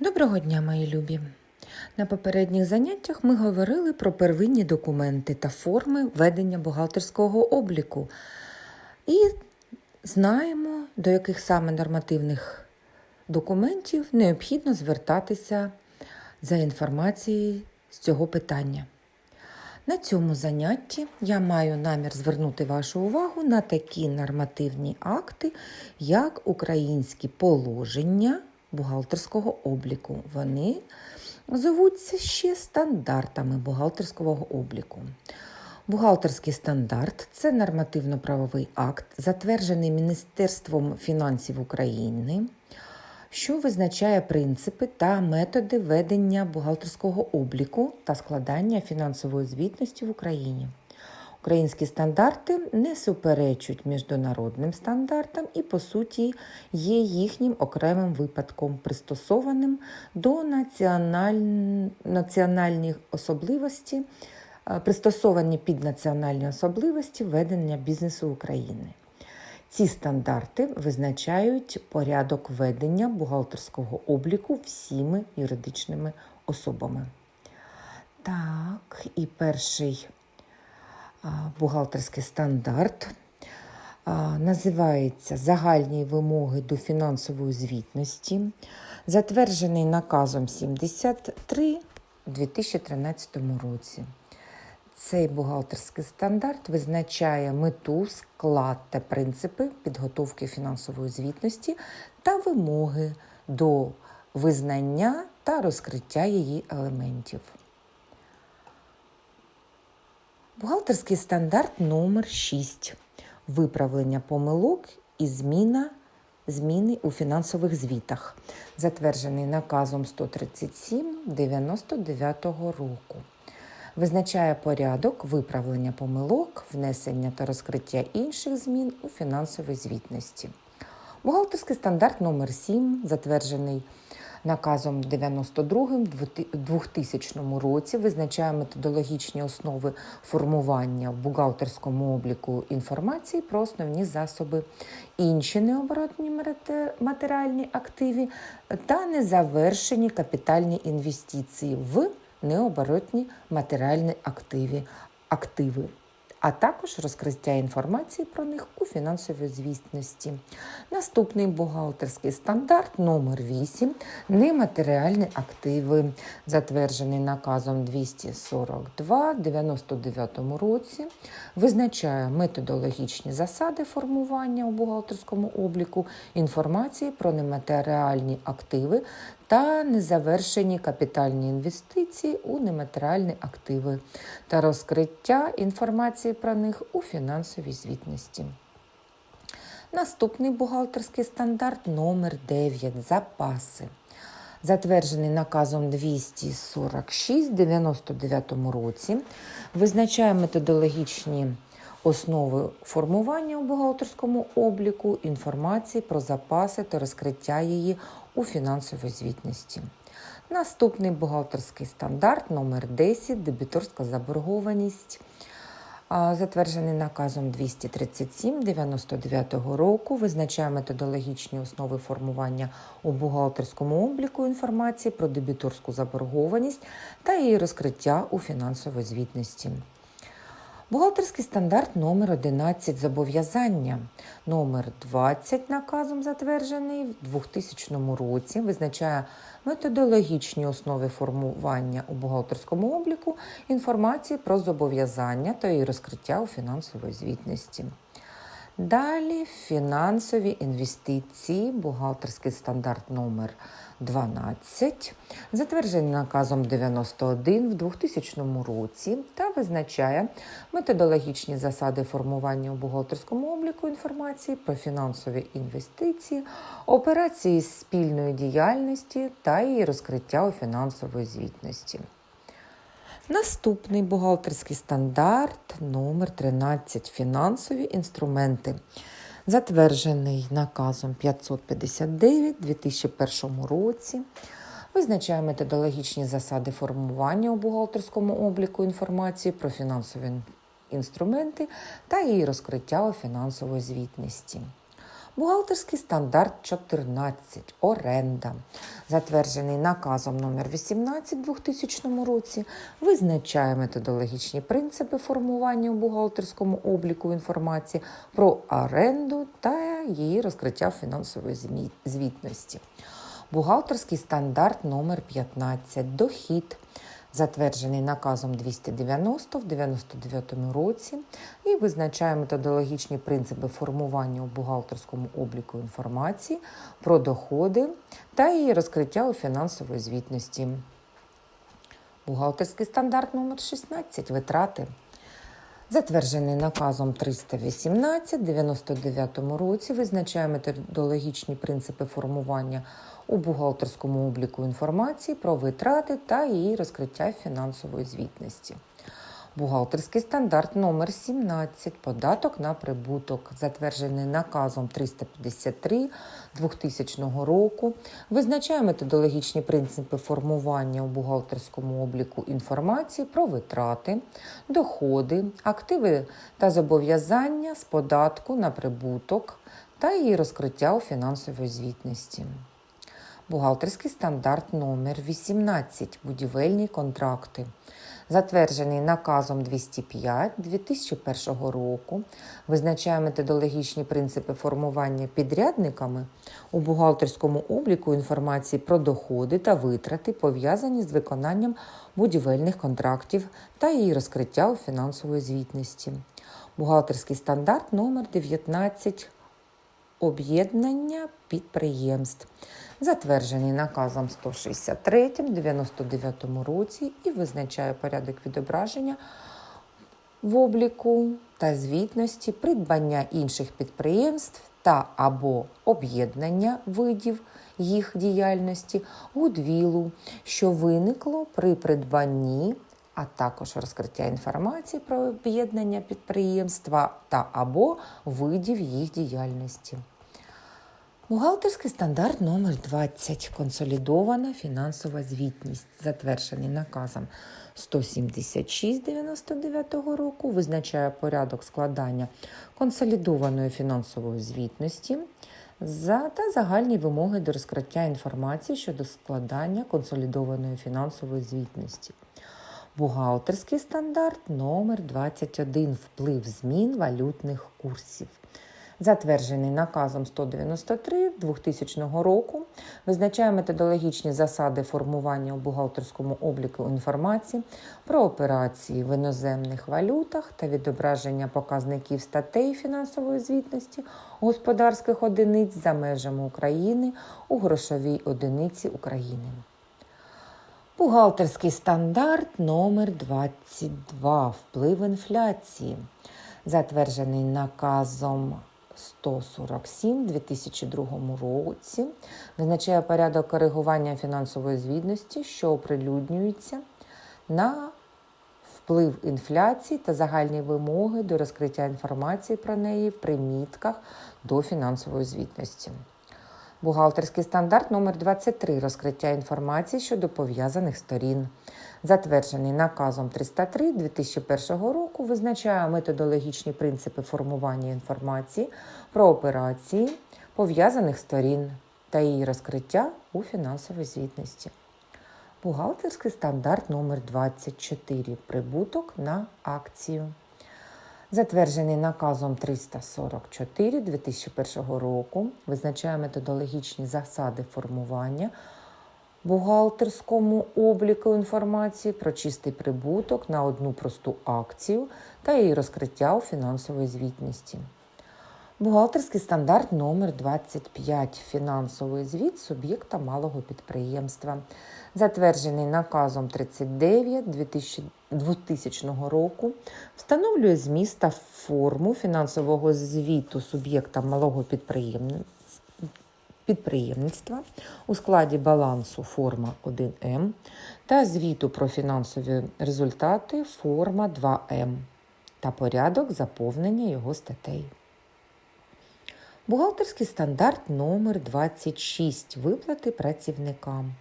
Доброго дня, мої любі! На попередніх заняттях ми говорили про первинні документи та форми ведення бухгалтерського обліку і знаємо, до яких саме нормативних документів необхідно звертатися за інформацією з цього питання. На цьому занятті я маю намір звернути вашу увагу на такі нормативні акти, як українські положення бухгалтерського обліку. Вони зовуться ще стандартами бухгалтерського обліку. Бухгалтерський стандарт це нормативно-правовий акт, затверджений Міністерством фінансів України, що визначає принципи та методи ведення бухгалтерського обліку та складання фінансової звітності в Україні. Українські стандарти не суперечать міжнародним стандартам і, по суті, є їхнім окремим випадком, пристосованим до національ... національних особливостей, пристосовані під національні особливості ведення бізнесу України. Ці стандарти визначають порядок ведення бухгалтерського обліку всіми юридичними особами. Так, і перший бухгалтерський стандарт. Називається Загальні вимоги до фінансової звітності, затверджений наказом 73 у 2013 році. Цей бухгалтерський стандарт визначає мету, склад та принципи підготовки фінансової звітності та вимоги до визнання та розкриття її елементів. Бухгалтерський стандарт номер 6 Виправлення помилок і зміна зміни у фінансових звітах, затверджений наказом 137 99 року. Визначає порядок виправлення помилок, внесення та розкриття інших змін у фінансовій звітності. Бухгалтерський стандарт номер 7 затверджений наказом 92 2000 році визначає методологічні основи формування в бухгалтерському обліку інформації про основні засоби, інші необоротні матеріальні активи та незавершені капітальні інвестиції в необоротні матеріальні активи. активи а також розкриття інформації про них у фінансовій звітності. Наступний бухгалтерський стандарт номер 8 нематеріальні активи, затверджений наказом 242 99 році, визначає методологічні засади формування у бухгалтерському обліку інформації про нематеріальні активи та незавершені капітальні інвестиції у нематеріальні активи та розкриття інформації про них у фінансовій звітності. Наступний бухгалтерський стандарт номер 9 запаси. Затверджений наказом 246 99 році, визначає методологічні основи формування у бухгалтерському обліку інформації про запаси та розкриття її у фінансовій звітності. Наступний бухгалтерський стандарт номер 10 дебіторська заборгованість. Затверджений наказом 237 99 року, визначає методологічні основи формування у бухгалтерському обліку інформації про дебіторську заборгованість та її розкриття у фінансовій звітності. Бухгалтерський стандарт номер 11 зобов'язання. Номер 20 наказом затверджений в 2000 році, визначає методологічні основи формування у бухгалтерському обліку інформації про зобов'язання та її розкриття у фінансовій звітності. Далі фінансові інвестиції, бухгалтерський стандарт номер 12, затверджений наказом 91 в 2000 році та визначає методологічні засади формування у бухгалтерському обліку інформації про фінансові інвестиції, операції спільної діяльності та її розкриття у фінансової звітності. Наступний бухгалтерський стандарт номер 13 фінансові інструменти, затверджений наказом 559 2001 році. Визначає методологічні засади формування у бухгалтерському обліку інформації про фінансові інструменти та її розкриття у фінансової звітності. Бухгалтерський стандарт 14 оренда, затверджений наказом номер 18 2000 році, визначає методологічні принципи формування у бухгалтерському обліку інформації про оренду та її розкриття фінансової звітності. Бухгалтерський стандарт номер 15 дохід затверджений наказом 290 в 99 році і визначає методологічні принципи формування у бухгалтерському обліку інформації про доходи та її розкриття у фінансової звітності. Бухгалтерський стандарт номер 16 витрати. Затверджений наказом 318 в 99 році визначає методологічні принципи формування у бухгалтерському обліку інформації про витрати та її розкриття фінансової звітності. Бухгалтерський стандарт номер 17 податок на прибуток, затверджений наказом 353 2000 року, визначає методологічні принципи формування у бухгалтерському обліку інформації про витрати, доходи, активи та зобов'язання з податку на прибуток та її розкриття у фінансовій звітності. Бухгалтерський стандарт номер 18 будівельні контракти. Затверджений наказом 205 2001 року, визначає методологічні принципи формування підрядниками у бухгалтерському обліку інформації про доходи та витрати, пов'язані з виконанням будівельних контрактів та її розкриття у фінансової звітності. Бухгалтерський стандарт номер 19 об'єднання підприємств, затверджений наказом 163 в 99 році і визначає порядок відображення в обліку та звітності придбання інших підприємств та або об'єднання видів їх діяльності, гудвілу, що виникло при придбанні а також розкриття інформації про об'єднання підприємства та або видів їх діяльності. Бухгалтерський стандарт номер 20 консолідована фінансова звітність, затверджений наказом 176 99 року, визначає порядок складання консолідованої фінансової звітності та загальні вимоги до розкриття інформації щодо складання консолідованої фінансової звітності. Бухгалтерський стандарт номер 21 вплив змін валютних курсів. Затверджений наказом 193 2000 року, визначає методологічні засади формування у бухгалтерському обліку інформації про операції в іноземних валютах та відображення показників статей фінансової звітності господарських одиниць за межами України у грошовій одиниці України. Бухгалтерський стандарт номер 22 вплив інфляції, затверджений наказом 147 2002 році, визначає порядок коригування фінансової звітності, що оприлюднюється на вплив інфляції та загальні вимоги до розкриття інформації про неї в примітках до фінансової звітності. Бухгалтерський стандарт номер 23 розкриття інформації щодо пов'язаних сторін. Затверджений наказом 303 2001 року визначає методологічні принципи формування інформації про операції пов'язаних сторін та її розкриття у фінансовій звітності. Бухгалтерський стандарт номер 24 прибуток на акцію затверджений наказом 344 2001 року, визначає методологічні засади формування бухгалтерському обліку інформації про чистий прибуток на одну просту акцію та її розкриття у фінансовій звітності. Бухгалтерський стандарт номер 25 фінансовий звіт суб'єкта малого підприємства, затверджений наказом 39 2000 року, встановлює зміст та форму фінансового звіту суб'єкта малого підприємництва. У складі балансу форма 1М та звіту про фінансові результати форма 2М та порядок заповнення його статей. Бухгалтерський стандарт номер 26 виплати працівникам.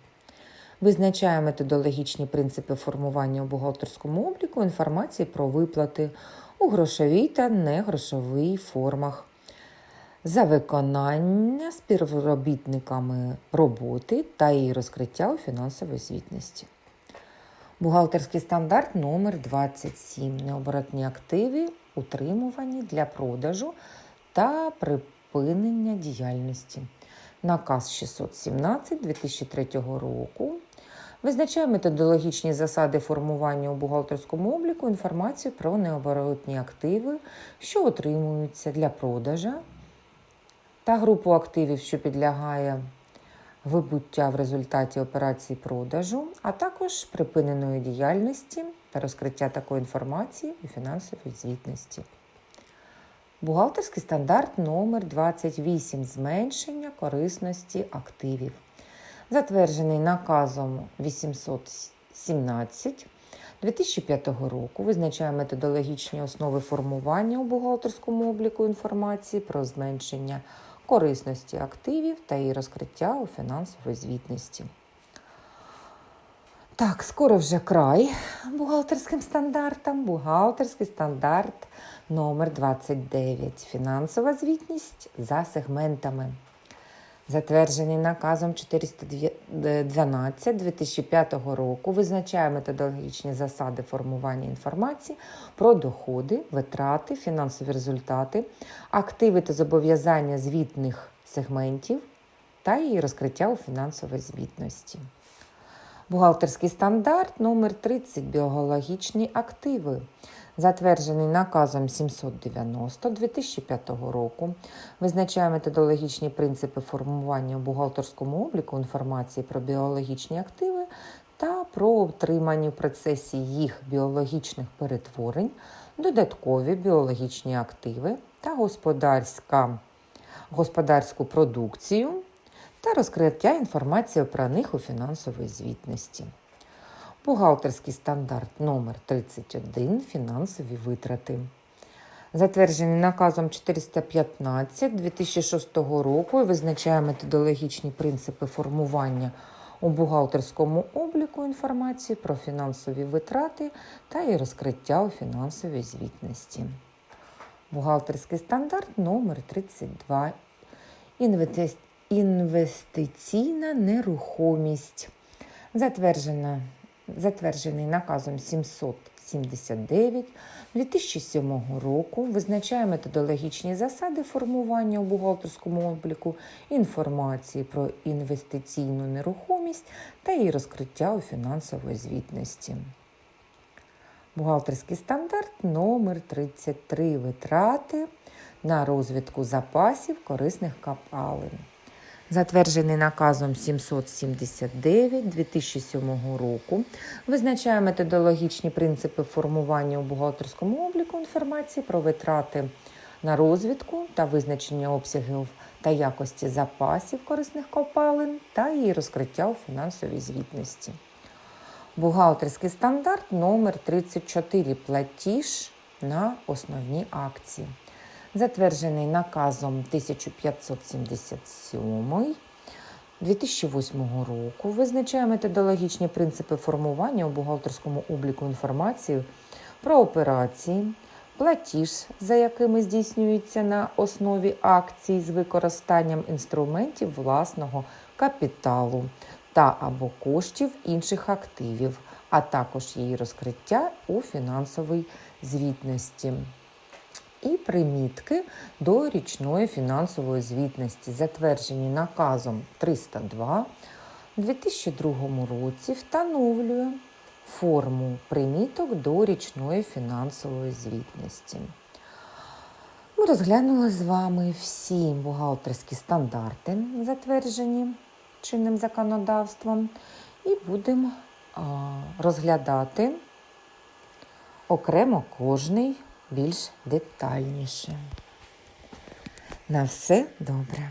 Визначає методологічні принципи формування у бухгалтерському обліку інформації про виплати у грошовій та негрошовій формах. за виконання співробітниками роботи та її розкриття у фінансовій звітності. Бухгалтерський стандарт номер 27 Необоротні активи, утримувані для продажу та припинення діяльності. Наказ 617 2003 року визначає методологічні засади формування у бухгалтерському обліку інформацію про необоротні активи, що отримуються для продажа, та групу активів, що підлягає вибуття в результаті операції продажу, а також припиненої діяльності та розкриття такої інформації у фінансовій звітності. Бухгалтерський стандарт номер 28 зменшення корисності активів. Затверджений наказом 817 2005 року визначає методологічні основи формування у бухгалтерському обліку інформації про зменшення корисності активів та її розкриття у фінансовій звітності. Так, скоро вже край бухгалтерським стандартам. Бухгалтерський стандарт номер 29 Фінансова звітність за сегментами. Затверджений наказом 412 2005 року визначає методологічні засади формування інформації про доходи, витрати, фінансові результати, активи та зобов'язання звітних сегментів та її розкриття у фінансовій звітності. Бухгалтерський стандарт номер 30 біологічні активи. Затверджений наказом 790 2005 року, визначає методологічні принципи формування у бухгалтерському обліку інформації про біологічні активи та про отримані в процесі їх біологічних перетворень, додаткові біологічні активи та господарська, господарську продукцію та розкриття інформації про них у фінансовій звітності. Бухгалтерський стандарт номер 31 Фінансові витрати. Затверджений наказом 415 2006 року і визначає методологічні принципи формування у бухгалтерському обліку інформації про фінансові витрати та її розкриття у фінансовій звітності. Бухгалтерський стандарт номер 32 Інвестиційний інвестиційна нерухомість, затверджена, затверджений наказом 779 2007 року, визначає методологічні засади формування у бухгалтерському обліку інформації про інвестиційну нерухомість та її розкриття у фінансовій звітності. Бухгалтерський стандарт номер 33 витрати на розвитку запасів корисних капалин затверджений наказом 779 2007 року, визначає методологічні принципи формування у бухгалтерському обліку інформації про витрати на розвідку та визначення обсягів та якості запасів корисних копалин та її розкриття у фінансовій звітності. Бухгалтерський стандарт номер 34 платіж на основні акції затверджений наказом 1577 2008 року, визначає методологічні принципи формування у бухгалтерському обліку інформації про операції, платіж, за якими здійснюється на основі акцій з використанням інструментів власного капіталу та або коштів інших активів, а також її розкриття у фінансовій звітності і примітки до річної фінансової звітності, затверджені наказом 302 у 2002 році, встановлює форму приміток до річної фінансової звітності. Ми розглянули з вами всі бухгалтерські стандарти, затверджені чинним законодавством, і будемо розглядати окремо кожний більш детальніше. На все добре.